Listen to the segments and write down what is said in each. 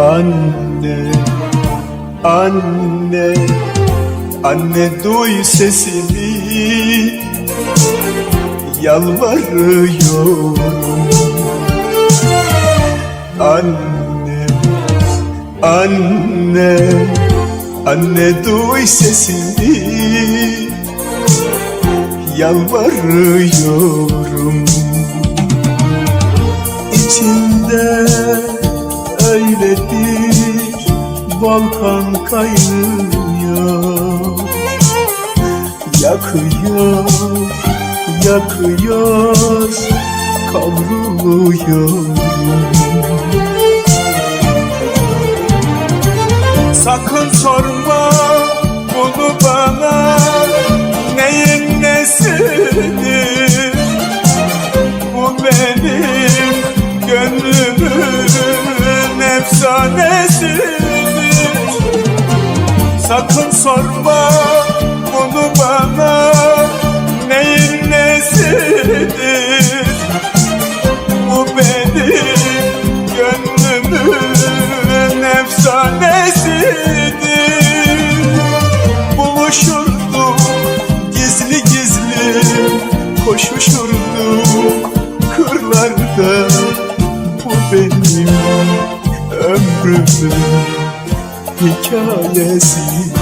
Anne, anne, anne duy sesimi. Yalvarıyorum. Anne, anne, anne duy sesimi. Yalvarıyorum. İçimde öyle bir volkan kaynıyor. Yakıyor, yakıyor, kavruluyorum Sakın sorma efsanesidir Sakın sorma bunu bana Neyin nesidir? Bu benim gönlümün efsanesidir. Buluşurduk gizli gizli Koşuşurduk kırlarda ömrümün hikayesidir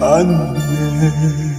Anne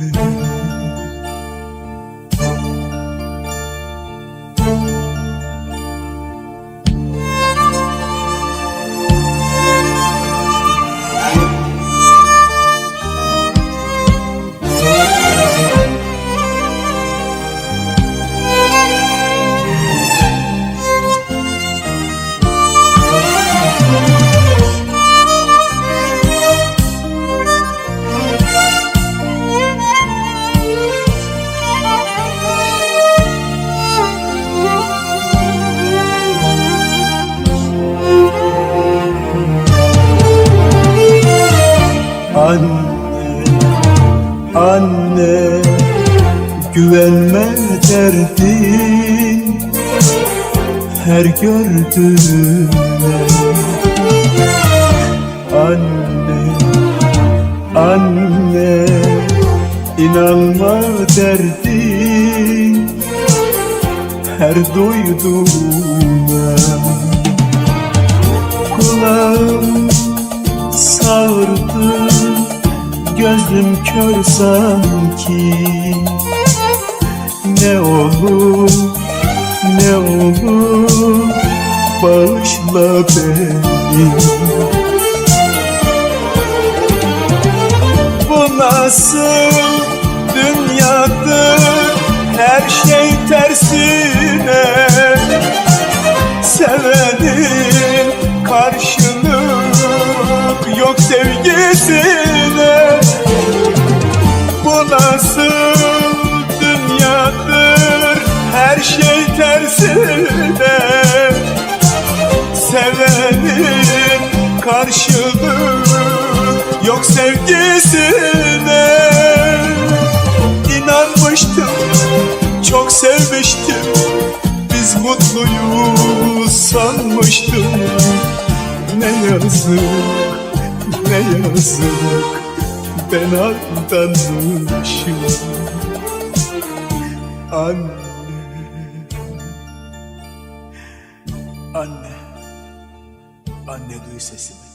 Güvenme derdin Her gördüğüne Anne, anne inanma derdin Her duyduğuna Kulağım sağırdı Gözüm kör sanki Ne olur, ne olur Bağışla beni. Bu nasıl dünyadır Her şey tersine Karşılık yok sevgisine. İnanmıştım çok sevmiştim. Biz mutluyuz sanmıştım. Ne yazık, ne yazık. Ben aldanmışım. Anne. Anne anne duy sesimi.